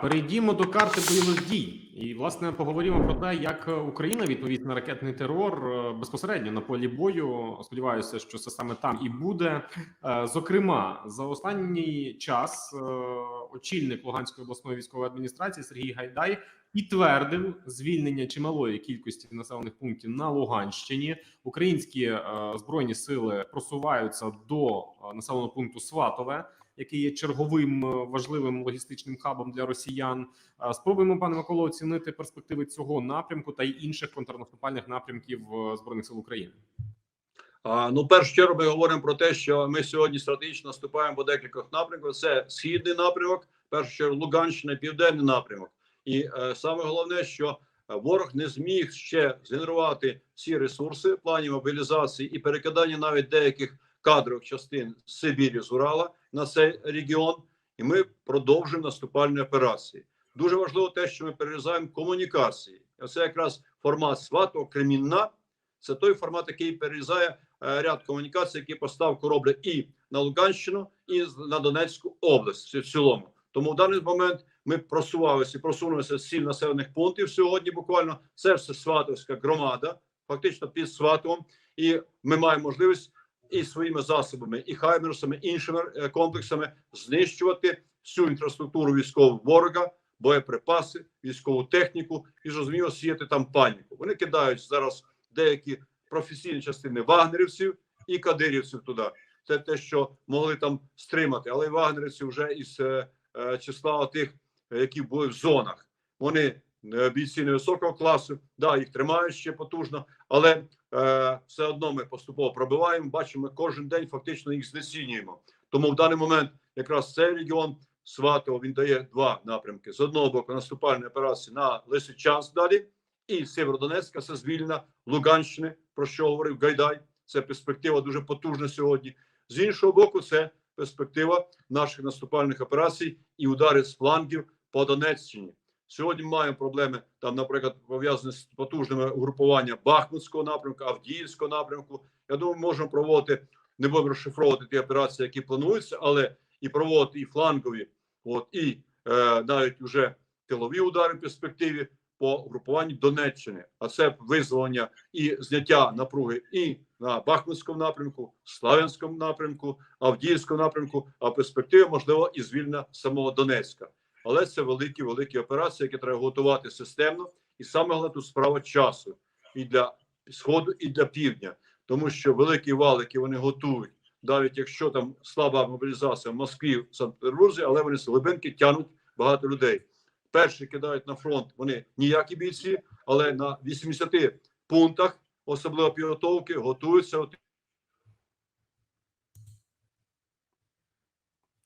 Перейдімо до карти бойових дій, і власне поговоримо про те, як Україна відповість на ракетний терор е, безпосередньо на полі бою. Сподіваюся, що це саме там і буде. Е, Зокрема, за останній час е, очільник Луганської обласної військової адміністрації Сергій Гайдай підтвердив звільнення чималої кількості населених пунктів на Луганщині. Українські збройні сили просуваються до населеного пункту Сватове який є черговим е, важливим логістичним хабом для росіян. Е, Спробуємо, пане Миколо, оцінити перспективи цього напрямку та й інших контрнаступальних напрямків е, збройних сил України. Ну, першу чергу, ми говоримо про те, що ми сьогодні стратегічно наступаємо по декількох напрямках. Це східний напрямок, першу чергу Луганщина, південний напрямок. І е, саме головне, що ворог не зміг ще згенерувати всі ресурси в плані мобілізації і перекидання навіть деяких кадрових частин з Сибірі з Урала на цей регіон. І ми продовжуємо наступальні операції. Дуже важливо те, що ми перерізаємо комунікації. Це якраз формат свато Кремінна. Це той формат, який перерізає е, ряд комунікацій, які поставку роблять і на Луганщину, і на Донецьку область в цілому. Тому в даний момент ми просувалися, і просунулися з сім населених пунктів сьогодні. Буквально це все Сватовська громада, фактично під Сватовом, і ми маємо можливість і своїми засобами, і хаймерсами, іншими е, комплексами знищувати всю інфраструктуру військового ворога, боєприпаси, військову техніку і зрозуміло сіяти там паніку. Вони кидають зараз деякі професійні частини вагнерівців і кадирівців туди. Це те, що могли там стримати, але вагнерівці вже із е, е, числа тих, які були в зонах. Вони е, бійці невисокого класу, да, їх тримають ще потужно, але все одно ми поступово пробиваємо. Бачимо, кожен день фактично їх знецінюємо. Тому в даний момент якраз цей регіон Сватово він дає два напрямки: з одного боку наступальні операції на Лисичанськ далі, і Сєвєродонецька це звільнена Луганщини, про що говорив Гайдай. Це перспектива дуже потужна сьогодні. З іншого боку, це перспектива наших наступальних операцій і удари з флангів по Донеччині. Сьогодні маємо проблеми там, наприклад, пов'язані з потужними угрупуванням Бахмутського напрямку, Авдіївського напрямку. Я думаю, можемо проводити, не будемо розшифровувати ті операції, які плануються, але і проводити і флангові, от і е, навіть вже тилові удари в перспективі по угрупуванню Донеччини. А це визволення і зняття напруги і на Бахмутському напрямку, Славянському напрямку, Авдіївському напрямку, а в перспективі, можливо, і звільнення самого Донецька. Але це великі великі операції, які треба готувати системно, і саме головне тут справа часу і для сходу, і для півдня, тому що великий вал, який вони готують, навіть якщо там слаба мобілізація в Москві, в Санкт-Петербурзі, але вони з глибинки тягнуть багато людей. Перші кидають на фронт вони ніякі бійці, але на 80 пунктах, особливо підготовки, готуються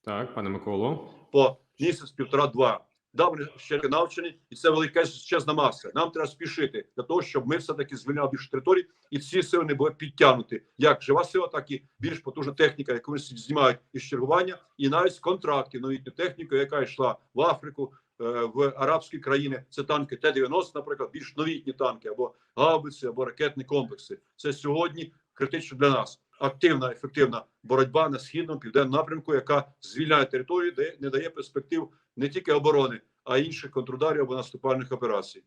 Так, пане Миколо. по місяць, півтора-два. Да, ще навчені, і це велика величезна маса. Нам треба спішити для того, щоб ми все таки звільняли більше територій, і ці сили не були підтягнуті. Як жива сила, так і більш потужна техніка, яку вони знімають із чергування, і навіть з контрактів новітню техніку, яка йшла в Африку, е, в арабські країни. Це танки Т-90, наприклад, більш новітні танки або гаубиці, або ракетні комплекси. Це сьогодні критично для нас. Активна ефективна боротьба на східному південному напрямку, яка звільняє територію, де не дає перспектив не тільки оборони, а й інших контрударів або наступальних операцій.